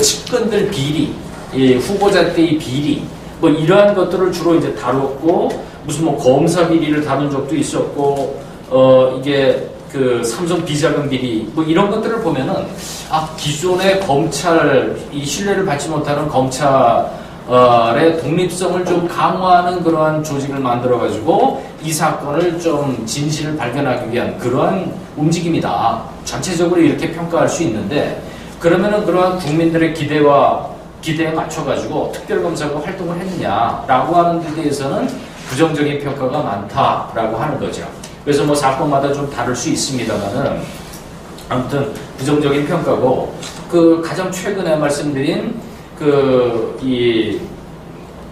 측근들 비리, 이 후보자들의 비리, 뭐 이러한 것들을 주로 이제 다뤘고 무슨 뭐 검사 비리를 다룬 적도 있었고 어 이게 그 삼성 비자금 비리 뭐 이런 것들을 보면은 아 기존의 검찰 이 신뢰를 받지 못하는 검찰의 독립성을 좀 강화하는 그러한 조직을 만들어 가지고 이 사건을 좀 진실을 발견하기 위한 그러한 움직임이다. 전체적으로 이렇게 평가할 수 있는데 그러면은 그러한 국민들의 기대와 기대에 맞춰가지고 특별검사가 활동을 했느냐라고 하는 데 대해서는 부정적인 평가가 많다라고 하는 거죠. 그래서 뭐 사건마다 좀 다를 수 있습니다만은 아무튼 부정적인 평가고 그 가장 최근에 말씀드린 그 이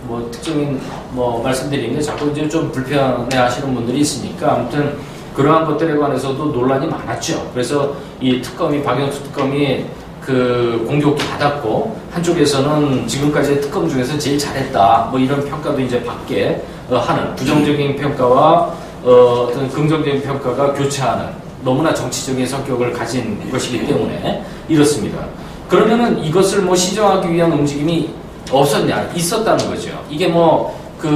뭐 특정인 뭐 말씀드린 게 자꾸 이제 좀 불편해 하시는 분들이 있으니까 아무튼 그러한 것들에 관해서도 논란이 많았죠. 그래서 이 특검이 박영수 특검이 그 공격도 받았고 한쪽에서는 지금까지의 특검 중에서 제일 잘했다 뭐 이런 평가도 이제 받게 어, 하는 부정적인 평가와 어, 어떤 긍정적인 평가가 교차하는 너무나 정치적인 성격을 가진 것이기 때문에 이렇습니다. 그러면은 이것을 뭐 시정하기 위한 움직임이 없었냐? 있었다는 거죠. 이게 뭐그이앞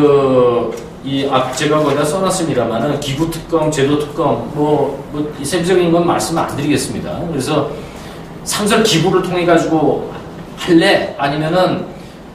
제가 거기다 써놨습니다만은 기구 특검, 제도 특검 뭐, 뭐 세부적인 건 말씀 안 드리겠습니다. 그래서 상설 기구를 통해 가지고 할래 아니면은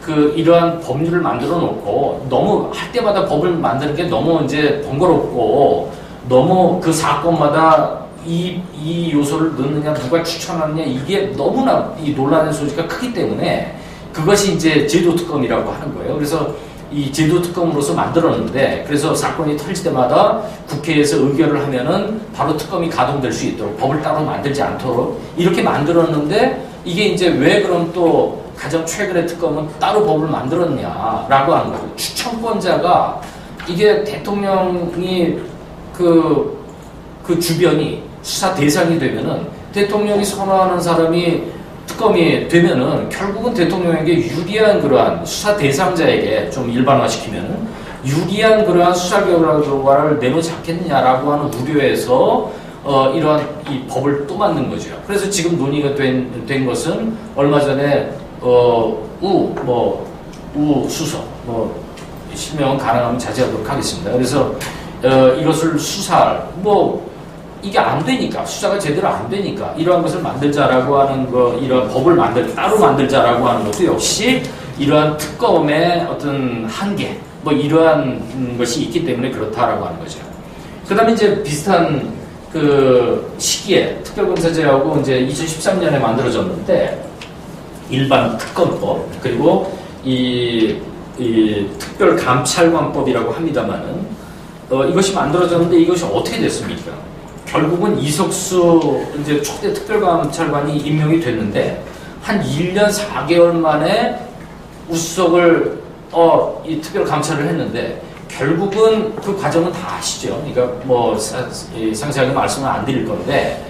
그 이러한 법률을 만들어 놓고 너무 할 때마다 법을 만드는 게 너무 이제 번거롭고 너무 그 사건마다 이, 이 요소를 넣느냐 누가 추천하느냐 이게 너무나 이 논란의 소지가 크기 때문에 그것이 이제 제도 특검이라고 하는 거예요. 그래서 이 제도 특검으로서 만들었는데 그래서 사건이 터질 때마다 국회에서 의결을 하면은 바로 특검이 가동될 수 있도록 법을 따로 만들지 않도록 이렇게 만들었는데 이게 이제 왜 그럼 또 가장 최근의 특검은 따로 법을 만들었냐라고 하는 거죠. 추천권자가 이게 대통령이 그, 그 주변이 수사 대상이 되면은 대통령이 선호하는 사람이 특검이 되면은 결국은 대통령에게 유리한 그러한 수사 대상자에게 좀 일반화시키면은 유리한 그러한 수사 결과를 내놓지 않겠느냐라고 하는 우려에서 어, 이러한 이 법을 또 만든 거죠. 그래서 지금 논의가 된, 된 것은 얼마 전에 어, 우, 뭐, 우 수석, 뭐, 실명은 가능하면 자제하도록 하겠습니다. 그래서 어, 이것을 수사할, 뭐, 이게 안 되니까, 수사가 제대로 안 되니까, 이러한 것을 만들자라고 하는 거, 이러한 법을 만들, 따로 만들자라고 하는 것도 역시 이러한 특검의 어떤 한계, 뭐 이러한 음, 것이 있기 때문에 그렇다라고 하는 거죠. 그 다음에 이제 비슷한 그 시기에 특별검사제하고 이제 2013년에 만들어졌는데, 일반 특검법 그리고 이, 이 특별감찰관법이라고 합니다만은 어, 이것이 만들어졌는데 이것이 어떻게 됐습니까? 결국은 이석수 이제 초대 특별감찰관이 임명이 됐는데 한 1년 4개월 만에 우수석을 어, 이 특별 감찰을 했는데 결국은 그 과정은 다 아시죠? 그러니까 뭐 사, 상세하게 말씀을 안 드릴 건데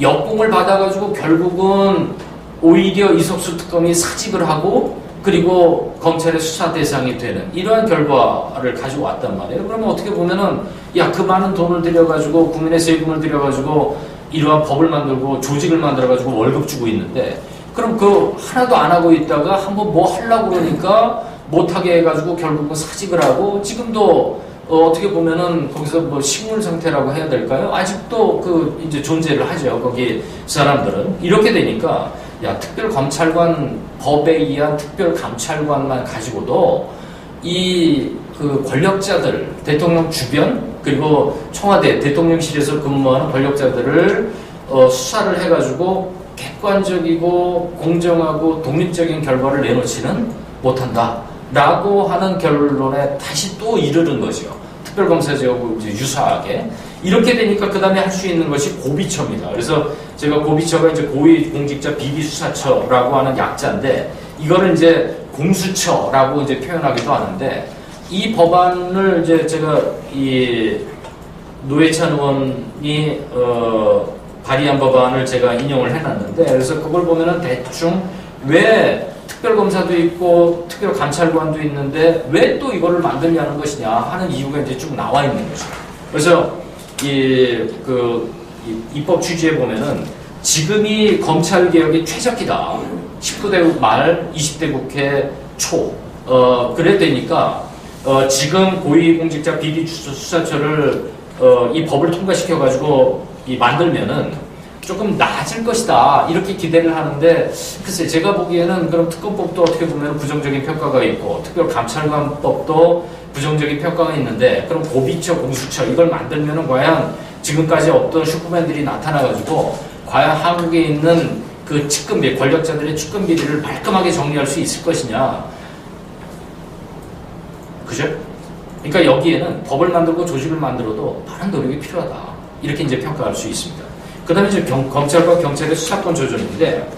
역공을 받아가지고 결국은 오히려 이석수 특검이 사직을 하고 그리고 검찰의 수사 대상이 되는 이러한 결과를 가지고 왔단 말이에요. 그러면 어떻게 보면은 야 그 많은 돈을 들여가지고 국민의 세금을 들여가지고 이러한 법을 만들고 조직을 만들어가지고 월급 주고 있는데 그럼 그 하나도 안 하고 있다가 한번 뭐 하려고 그러니까 못하게 해가지고 결국은 사직을 하고 지금도 어, 떻게 보면은 거기서 뭐 식물 상태라고 해야 될까요? 아직도 그 이제 존재를 하죠. 거기 사람들은 이렇게 되니까 야 특별검찰관 법에 의한 특별감찰관만 가지고도 이 그 권력자들 대통령 주변 그리고 청와대 대통령실에서 근무하는 권력자들을 어, 수사를 해가지고 객관적이고 공정하고 독립적인 결과를 내놓지는 못한다라고 하는 결론에 다시 또 이르는 거죠. 특별검사제하고 유사하게 이렇게 되니까 그 다음에 할 수 있는 것이 고비처입니다. 그래서 제가 고비처가 이제 고위공직자 비리수사처라고 하는 약자인데 이거를 이제 공수처라고 이제 표현하기도 하는데 이 법안을 이제 제가 이 노회찬 의원이 어 발의한 법안을 제가 인용을 해놨는데 그래서 그걸 보면은 대충 왜 특별검사도 있고 특별감찰관도 있는데 왜 또 이거를 만들냐는 것이냐 하는 이유가 이제 쭉 나와 있는 거죠. 그래서 이그 입법 취지에 보면은 지금이 검찰 개혁이 최적기다. 19대 말, 20대 국회 초. 어, 그래 되니까, 어, 지금 고위공직자 비리 수사처를, 어, 이 법을 통과시켜가지고, 이 만들면은 조금 나아질 것이다. 이렇게 기대를 하는데, 글쎄, 제가 보기에는 그럼 특검법도 어떻게 보면 부정적인 평가가 있고, 특별감찰관법도 부정적인 평가가 있는데, 그럼 고비처, 공수처, 이걸 만들면은 과연 지금까지 없던 슈퍼맨들이 나타나가지고, 과연 한국에 있는 그 측근비, 권력자들의 측근 비리를 말끔하게 정리할 수 있을 것이냐. 그죠? 그러니까 여기에는 법을 만들고 조직을 만들어도 많은 노력이 필요하다. 이렇게 이제 평가할 수 있습니다. 그 다음에 이제 경, 검찰과 경찰의 수사권 조정인데,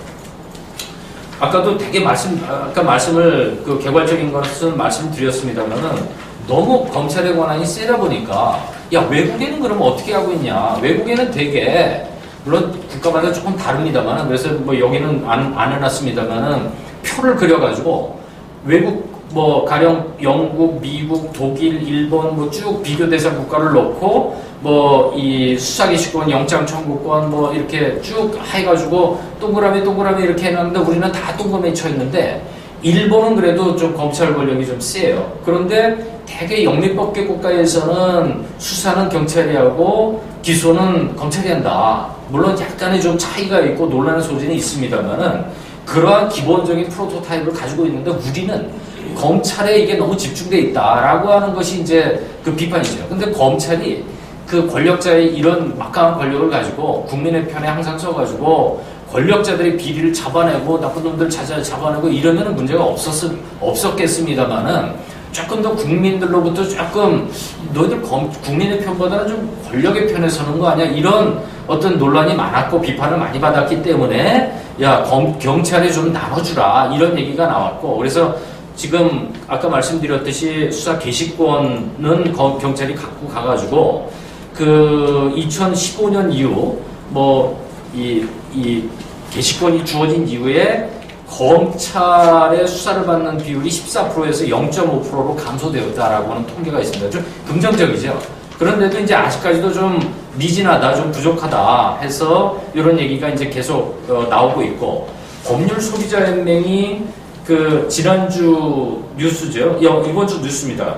아까도 되게 말씀, 아까 말씀을 그 개괄적인 것은 말씀드렸습니다만은 너무 검찰의 권한이 세다 보니까 야, 외국에는 그럼 어떻게 하고 있냐. 외국에는 되게 물론 국가마다 조금 다릅니다만 그래서 뭐 여기는 안, 안 해놨습니다만은 표를 그려가지고 외국 뭐 가령 영국, 미국, 독일, 일본 뭐 쭉 비교 대상 국가를 놓고 뭐 이 수사기시권, 영장 청구권 뭐 이렇게 쭉 해가지고 동그라미 동그라미 이렇게 해놨는데 우리는 다 동그라미 쳐 있는데 일본은 그래도 좀 검찰 권력이 좀 세요. 그런데 대개 영미법계 국가에서는 수사는 경찰이 하고 기소는 검찰이 한다. 물론 약간의 좀 차이가 있고 논란의 소진이 있습니다만은 그러한 기본적인 프로토타입을 가지고 있는데 우리는 검찰에 이게 너무 집중돼 있다라고 하는 것이 이제 그 비판이죠. 근데 검찰이 그 권력자의 이런 막강한 권력을 가지고 국민의 편에 항상 서가지고 권력자들의 비리를 잡아내고 나쁜 놈들 찾아 잡아내고 이러면 문제가 없었, 없었겠습니다만은 조금 더 국민들로부터 조금 너희들 검, 국민의 편보다는 좀 권력의 편에 서는 거 아니야? 이런 어떤 논란이 많았고 비판을 많이 받았기 때문에 야 검, 경찰에 좀 나눠주라 이런 얘기가 나왔고 그래서 지금 아까 말씀드렸듯이 수사 개시권은 거, 경찰이 갖고 가가지고 그 2015년 이후 뭐 이이 개시권이 주어진 이후에 검찰의 수사를 받는 비율이 14%에서 0.5%로 감소되었다라고 하는 통계가 있습니다. 좀 긍정적이죠. 그런데도 이제 아직까지도 좀 미진하다, 좀 부족하다 해서 이런 얘기가 이제 계속 어, 나오고 있고 법률 소비자 연맹이 그 지난주 뉴스죠. 이번 주 뉴스입니다.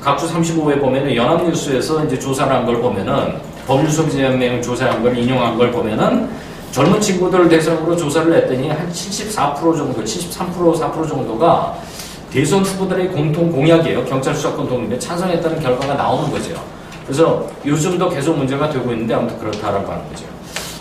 각주 35회 보면은 연합뉴스에서 이제 조사를 한 걸 보면은 법률 소비자 연맹을 조사한 걸 인용한 걸 보면은 젊은 친구들 대상으로 조사를 했더니 한 74% 정도, 73% 4% 정도가 대선 후보들의 공통 공약이에요. 경찰 수사권 독립에 찬성했다는 결과가 나오는 거죠. 그래서 요즘도 계속 문제가 되고 있는데 아무튼 그렇다라고 하는 거죠.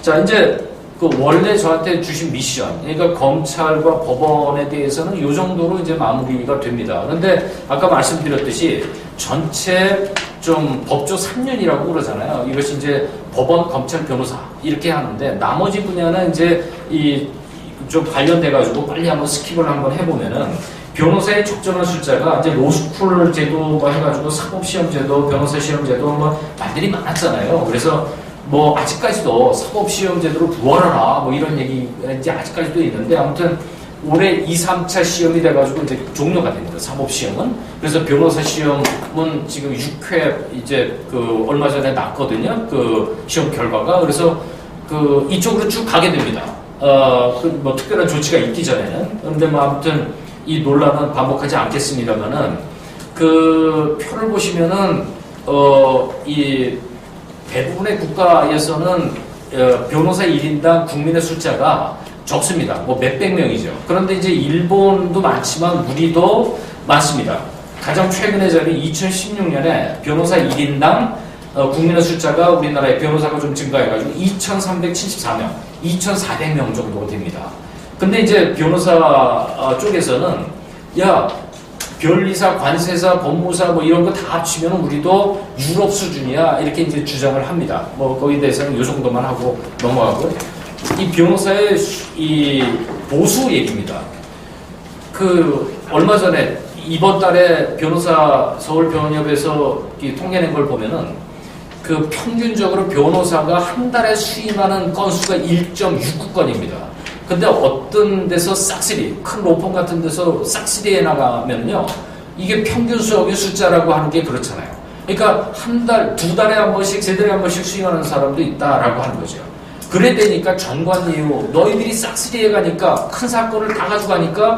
자, 이제 그 원래 저한테 주신 미션, 그러니까 검찰과 법원에 대해서는 이 정도로 이제 마무리가 됩니다. 그런데 아까 말씀드렸듯이 전체 좀 법조 3년이라고 그러잖아요. 이것이 이제 법원, 검찰, 변호사 이렇게 하는데 나머지 분야는 이제 이 좀 관련돼 가지고 빨리 한번 스킵을 한번 해보면은 변호사의 적정한 숫자가 이제 로스쿨 제도 뭐 해가지고 사법 시험 제도, 변호사 시험 제도 뭐 말들이 많았잖아요. 그래서 뭐 아직까지도 사법 시험 제도로 부활하라 뭐 이런 얘기 이제 아직까지도 있는데 아무튼 올해 2, 3차 시험이 돼가지고 이제 종료가 됩니다. 사법시험은. 그래서 변호사 시험은 지금 6회 이제 그 얼마 전에 났거든요. 그 시험 결과가. 그래서 그 이쪽으로 쭉 가게 됩니다. 어, 그뭐 특별한 조치가 있기 전에는. 그런데 뭐 아무튼 이 논란은 반복하지 않겠습니다만은 그 표를 보시면은 어, 이 대부분의 국가에서는 어, 변호사 1인당 국민의 숫자가 적습니다. 뭐 몇백 명이죠. 그런데 이제 일본도 많지만 우리도 많습니다. 가장 최근의 자리 2016년에 변호사 1인당 어, 국민의 숫자가 우리나라의 변호사가 좀 증가해가지고 2,374명, 2,400명 정도 됩니다. 근데 이제 변호사 어, 쪽에서는 야 변리사, 관세사, 법무사 뭐 이런 거 다 합치면 우리도 유럽 수준이야 이렇게 이제 주장을 합니다. 뭐 거기에 대해서는 이 정도만 하고 넘어가고 이 변호사의 이 보수 얘기입니다. 그 얼마 전에 이번 달에 변호사 서울 변협에서 통계낸 걸 보면은 그 평균적으로 변호사가 한 달에 수임하는 건수가 1.69건입니다. 근데 어떤 데서 싹쓸이, 큰 로펌 같은 데서 싹쓸이해 나가면요. 이게 평균 수업의 숫자라고 하는 게 그렇잖아요. 그러니까 한 달, 두 달에 한 번씩, 세 달에 한 번씩 수임하는 사람도 있다라고 하는 거죠. 그래 되니까 전관예우 너희들이 싹쓸이 해 가니까 큰 사건을 다 가져가니까